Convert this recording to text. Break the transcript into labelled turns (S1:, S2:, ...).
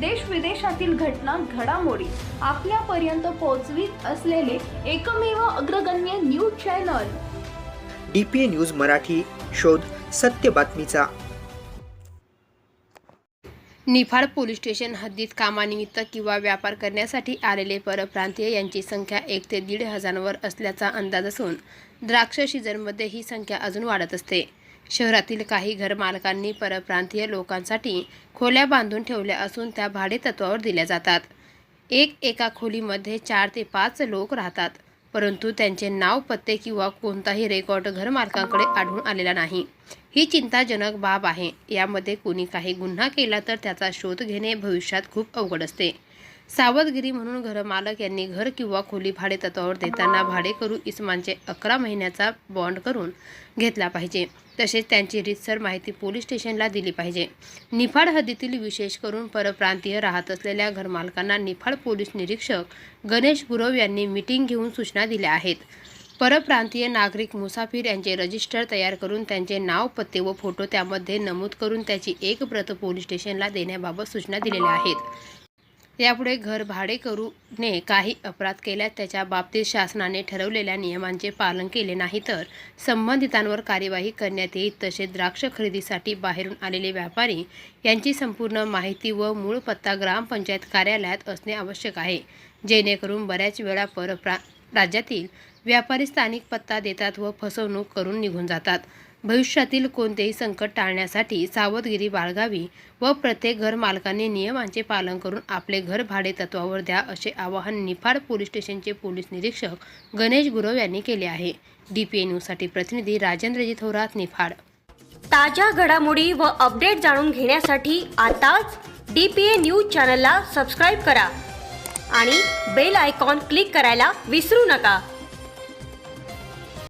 S1: देश विदेशातील घटना घडामोडी आपल्यापर्यंत पोहोचवीत असलेले एकमेव अग्रगण्य news channel.
S2: D P A news Marathi शोध सत्य बातमीचा.
S3: निफाड पोलीस स्टेशन हद्दीत कामानिमित्त किंवा व्यापार करण्यासाठी आलेले परप्रांतीय यांची संख्या एक ते दीड हजारांवर असल्याचा अंदाज असून द्राक्ष सीझनमध्ये ही संख्या अजून वाढत असते. शहरातील काही घरमालकांनी परप्रांतीय लोकांसाठी खोल्या बांधून ठेवल्या असून त्या भाडेतत्वावर दिल्या जातात. एक एका खोलीमध्ये चार ते पाच लोक राहतात परंतु त्यांचे नाव पत्ते किंवा कोणताही रेकॉर्ड घरमालकांकडे आढळून आलेला नाही. ही चिंताजनक बाब आहे. यामध्ये कोणी काही गुन्हा केला तर त्याचा शोध घेणे भविष्यात खूप अवघड असते. सावधगिरी म्हणून घरमालक यांनी घर किंवा खोली भाडे तत्वावर देताना भाडेकरू इस्मानचे अकरा महिन्याचा बॉन्ड करून घेतला पाहिजे. तसेच त्यांची रितसर माहिती पोलीस स्टेशनला दिली पाहिजे. निफाड हद्दीतील विशेष करून परप्रांतीय राहत असलेल्या घरमालकांना निफाड पोलीस निरीक्षक गणेश गुरव यांनी मिटिंग घेऊन सूचना दिल्या आहेत. परप्रांतीय नागरिक मुसाफिर यांचे रजिस्टर तयार करून त्यांचे नाव पत्ते व फोटो त्यामध्ये नमूद करून त्याची एक प्रत पोलीस स्टेशनला देण्याबाबत सूचना दिलेल्या आहेत. यापुढे घर भाडेकरूने काही अपराध केल्यास त्याच्या बाबतीत शासनाने ठरवलेल्या नियमांचे पालन केले नाही तर संबंधितांवर कार्यवाही करण्यात येईल. तसेच द्राक्ष खरेदीसाठी बाहेरून आलेले व्यापारी यांची संपूर्ण माहिती व मूळ पत्ता ग्रामपंचायत कार्यालयात असणे आवश्यक आहे. जेणेकरून बऱ्याच वेळा परप्रा राज्यातील व्यापारी स्थानिक पत्ता देतात व फसवणूक करून निघून जातात. भविष्यातील कोणतेही संकट टाळण्यासाठी सावधगिरी बाळगावी व प्रत्येक घर मालकाने नियमांचे पालन करून आपले घर भाडे तत्वावर द्या असे आवाहन निफाड पोलीस स्टेशनचे पोलीस निरीक्षक गणेश गुरव यांनी केले आहे. डी पी ए न्यूजसाठी प्रतिनिधी राजेंद्रजी थोरात निफाड.
S4: ताज्या घडामोडी व अपडेट जाणून घेण्यासाठी आताच डी पी ए न्यूज चॅनलला सबस्क्राईब करा आणि बेल आयकॉन क्लिक करायला विसरू नका.